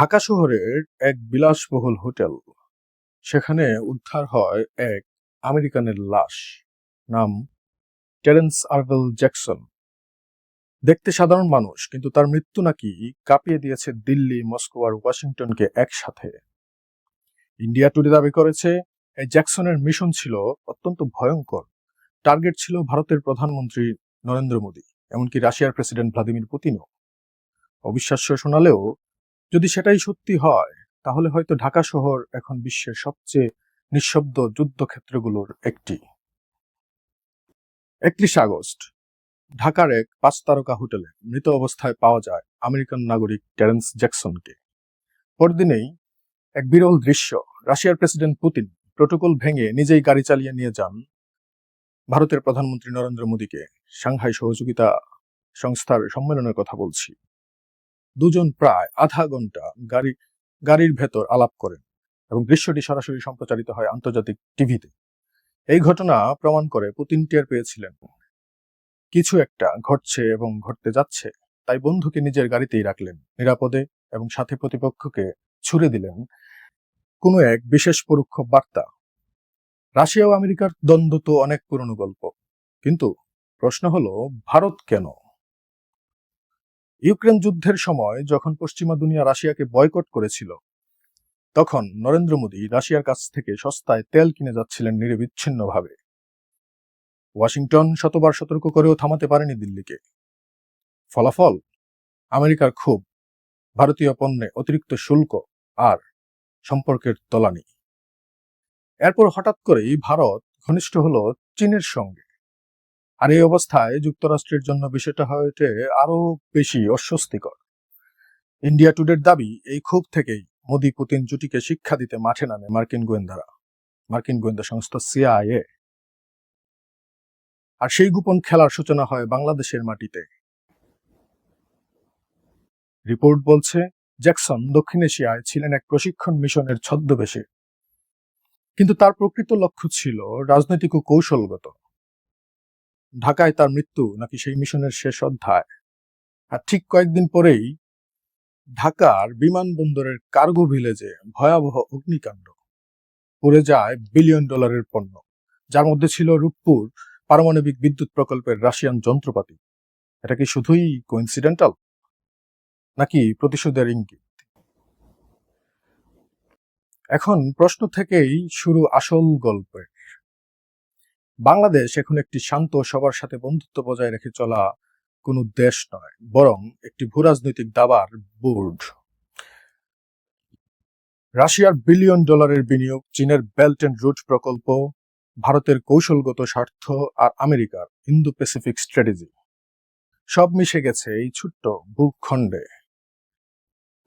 ঢাকা শহরের এক বিলাসবহুল হোটেল। সেখানে উদ্ধার হয় এক আমেরিকানের লাশ, নাম টেরেন্স আরভেল জ্যাকসন। দেখতে সাধারণ মানুষ, কিন্তু তার মৃত্যু নাকি কাঁপিয়ে দিয়েছে দিল্লি, মস্কো আর ওয়াশিংটনকে একসাথে। ইন্ডিয়া টুডে দাবি করেছে, এই জ্যাকসনের মিশন ছিল অত্যন্ত ভয়ঙ্কর। টার্গেট ছিল ভারতের প্রধানমন্ত্রী নরেন্দ্র মোদী, এমনকি রাশিয়ার প্রেসিডেন্ট ভ্লাদিমির পুতিনও। অবিশ্বাস্য শোনালেও যদি সেটাই সত্যি হয়, তাহলে হয়তো ঢাকা শহর এখন বিশ্বের সবচেয়ে নিঃশব্দ যুদ্ধক্ষেত্রগুলোর একটি। একত্রিশ আগস্ট, ঢাকার এক পাঁচ তারকা হোটেলে মৃত অবস্থায় পাওয়া যায় আমেরিকান নাগরিক টেরেন্স জ্যাকসনকে। পরদিনেই এক বিরল দৃশ্য, রাশিয়ার প্রেসিডেন্ট পুতিন প্রোটোকল ভেঙে নিজেই গাড়ি চালিয়ে নিয়ে যান ভারতের প্রধানমন্ত্রী নরেন্দ্র মোদীকে। সাংহাই সহযোগিতা সংস্থার সম্মেলনের কথা বলছি। দুজন প্রায় আধা ঘণ্টা গাড়ি, গাড়ির ভেতর আলাপ করেন এবং দৃশ্যটি সরাসরি সম্প্রচারিত হয় আন্তর্জাতিক টিভিতে। এই ঘটনা প্রমাণ করে পুতিন টের পেয়েছিলেন। কিছু একটা ঘটছে এবং ঘটতে যাচ্ছে, তাই বন্ধুকে নিজের গাড়িতেই রাখলেন, নিরাপদে এবং সাথে প্রতিপক্ষকে ছুড়ে দিলেন। কোনো এক বিশেষ পরোক্ষ বার্তা। রাশিয়া ও আমেরিকার দ্বন্দ্ব তো অনেক পুরনো গল্প, কিন্তু প্রশ্ন হলো, ভারত কেন? ইউক্রেন যুদ্ধের সময় যখন পশ্চিমা দুনিয়া রাশিয়াকে বয়কট করেছিল, তখন নরেন্দ্র মোদী রাশিয়ার কাছ থেকে সস্তায় তেল কিনে যাচ্ছিলেন নিরবিচ্ছিন্নভাবে। ওয়াশিংটন শতবার সতর্ক করেও থামাতে পারেনি দিল্লিকে। ফলাফল? আমেরিকার ক্ষোভ, ভারতীয় পণ্যে অতিরিক্ত শুল্ক আর সম্পর্কের তলানি। এরপর হঠাৎ করেই ভারত ঘনিষ্ঠ হলো চীনের সঙ্গে। আর এই অবস্থায় যুক্তরাষ্ট্রের জন্য বিষয়টা হয়ে ওঠে আরও বেশি অস্বস্তিকর। ইন্ডিয়া টুডের দাবি, এই ক্ষোভ থেকেই মোদি পুতিন জুটিকে শিক্ষা দিতে মাঠে নামে মার্কিন গোয়েন্দারা। মার্কিন গোয়েন্দা সংস্থা সিআইএ। আর সেই গোপন খেলার সূচনা হয় বাংলাদেশের মাটিতে। রিপোর্ট বলছে, জ্যাকসন দক্ষিণ এশিয়ায় ছিলেন এক প্রশিক্ষণ মিশনের ছদ্মবেশে। কিন্তু তার প্রকৃত লক্ষ্য ছিল রাজনৈতিক ও কৌশলগত। ঢাকায় তার মৃত্যু নাকি সেই মিশনের শেষ অধ্যায়। আর ঠিক কয়েকদিন পরেই ঢাকার বিমানবন্দরের কার্গো ভিলেজে ভয়াবহ অগ্নিকাণ্ড। পড়ে যায় বিলিয়ন ডলারের পণ্য, যার মধ্যে ছিল রূপপুর পারমাণবিক বিদ্যুৎ প্রকল্পের রাশিয়ান যন্ত্রপাতি। এটা কি শুধুই কোইন্সিডেন্টাল নাকি প্রতিশোধের ইঙ্গিত? এখন প্রশ্ন থেকেই শুরু আসল গল্পের বাংলাদেশ এখন একটি শান্ত সবার সাথে বন্ধুত্ব বজায় রেখে চলা কোনো দেশ নয়, বরং একটি ভূরাজনৈতিক দাবার বোর্ড। রাশিয়ার বিলিয়ন ডলারের বিনিয়োগ, চীনের বেল্ট অ্যান্ড রুট প্রকল্প, ভারতের কৌশলগত স্বার্থ আর আমেরিকার ইন্দো প্যাসিফিক স্ট্র্যাটেজি। সব মিশে গেছে এই ছোট্ট ভূখণ্ডে।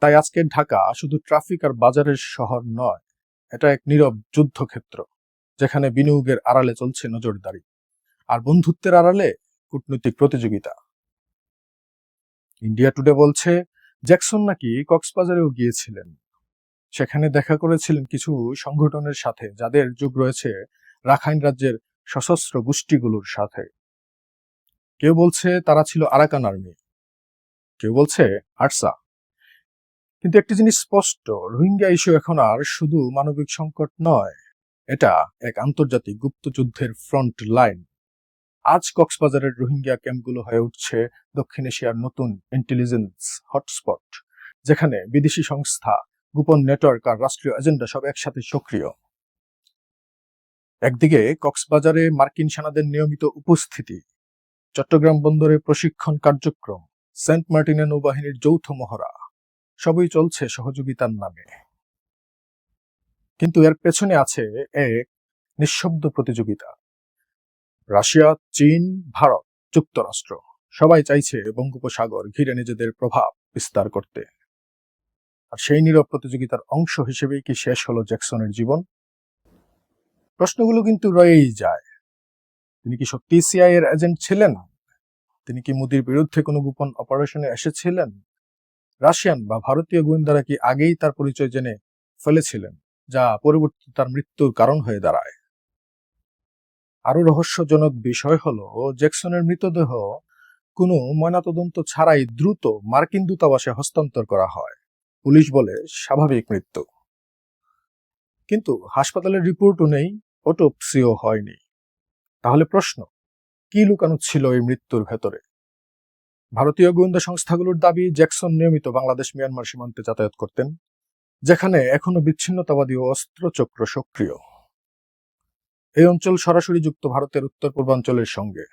তাই আজকের ঢাকা শুধু ট্রাফিক আর বাজারের শহর নয়, এটা এক নীরব যুদ্ধক্ষেত্র। যেখানে বিনিয়োগের আড়ালে চলছে নজরদারি আর বন্ধুত্বের আড়ালে কূটনৈতিক প্রতিযোগিতা। ইন্ডিয়া টুডে বলছে, জ্যাকসন নাকি কক্সবাজারেও গিয়েছিলেন। সেখানে দেখা করেছিলেন কিছু সংগঠনের সাথে, যাদের যোগ রয়েছে রাখাইন রাজ্যের সশস্ত্র গোষ্ঠীগুলোর সাথে। কেউ বলছে তারা ছিল আরাকান আর্মি, কেউ বলছে আরসা। কিন্তু একটি জিনিস স্পষ্ট, রোহিঙ্গা ইস্যু এখন আর শুধু মানবিক সংকট নয়। এটা এক আন্তর্জাতিক গুপ্তযুদ্ধের ফ্রন্ট লাইন। আজ কক্সবাজারের রোহিঙ্গা ক্যাম্পগুলো হয়ে উঠছে দক্ষিণ এশিয়ার নতুন ইন্টেলিজেন্স হটস্পট যেখানে বিদেশি সংস্থা, গোপন নেটওয়ার্ক আর রাষ্ট্রীয় এজেন্ডা সব একসাথে সক্রিয়। একদিকে কক্সবাজারে মার্কিন সেনাদের নিয়মিত উপস্থিতি, চট্টগ্রাম বন্দরে প্রশিক্ষণ কার্যক্রম, সেন্ট মার্টিনে নৌবাহিনীর যৌথ মহড়া, সবই চলছে সহযোগিতার নামে। কিন্তু এর পেছনে আছে এক নিঃশব্দ প্রতিযোগিতা। রাশিয়া, চীন, ভারত, যুক্তরাষ্ট্র, সবাই চাইছে বঙ্গোপসাগর ঘিরে নিজেদের প্রভাব বিস্তার করতে। আর সেই নীরব প্রতিযোগিতার অংশ হিসেবেই কি শেষ হলো জ্যাকসনের জীবন? প্রশ্নগুলো কিন্তু রয়েই যায়। তিনি কি সত্যি সিআই এর এজেন্ট ছিলেন? তিনি কি মোদির বিরুদ্ধে কোনো গোপন অপারেশনে এসেছিলেন? রাশিয়ান বা ভারতীয় গোয়েন্দারা কি আগেই তার পরিচয় জেনে ফেলেছিলেন? যা পরবর্তী তার মৃত্যুর কারণ হয়ে দাঁড়ায়। আরও রহস্যজনক বিষয় হলো, জ্যাকসনের মৃতদেহ কোনো ময়নাতদন্ত ছাড়াই দ্রুত মার্কিন দূতাবাসে হস্তান্তর করা হয়। পুলিশ বলে স্বাভাবিক মৃত্যু। কিন্তু হাসপাতালের রিপোর্টও নেই, অটোপসিও হয়নি। তাহলে প্রশ্ন, কি লুকানো ছিল এই মৃত্যুর ভেতরে? ভারতীয় গোয়েন্দা সংস্থাগুলোর দাবি, জ্যাকসন নিয়মিত বাংলাদেশ মিয়ানমার সীমান্তে যাতায়াত করতেন। যেখানে এখনও বিচ্ছিন্নতাবাদী অস্ত্রচক্র সক্রিয়। এই অঞ্চল সরাসরি যুক্ত ভারতের উত্তর পূর্বাঞ্চলের সঙ্গে,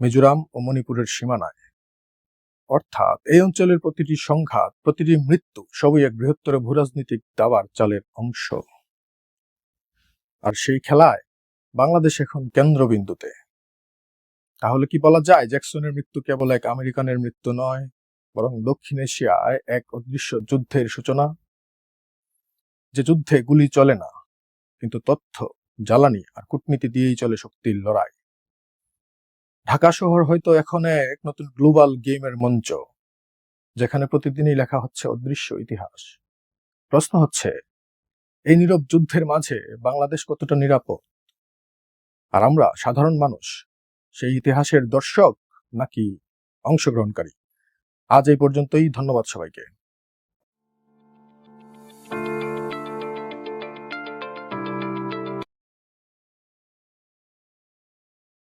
মিজোরাম ও মণিপুরের সীমানায়। অর্থাৎ এই অঞ্চলের প্রতিটি সংঘাত, প্রতিটি মৃত্যু সবই এক বৃহত্তর ভূরাজনৈতিক দাবার চালের অংশ। আর সেই খেলায় বাংলাদেশ এখন কেন্দ্রবিন্দুতে। তাহলে কি বলা যায় জ্যাকসনের মৃত্যু কেবল এক আমেরিকানের মৃত্যু নয়, বরং দক্ষিণ এশিয়ায় এক অদৃশ্য যুদ্ধের সূচনা? যে যুদ্ধে গুলি চলে না, কিন্তু তথ্য, জ্বালানি আর কূটনীতি দিয়েই চলে শক্তির লড়াই। ঢাকা শহর হয়তো এখন এক নতুন গ্লোবাল গেমের মঞ্চ, যেখানে প্রতিদিনই লেখা হচ্ছে অদৃশ্য ইতিহাস। প্রশ্ন হচ্ছে, এই নীরব যুদ্ধের মাঝে বাংলাদেশ কতটা নিরাপদ? আর আমরা সাধারণ মানুষ, সেই ইতিহাসের দর্শক নাকি অংশগ্রহণকারী? আজ এই পর্যন্তই, ধন্যবাদ সবাইকে।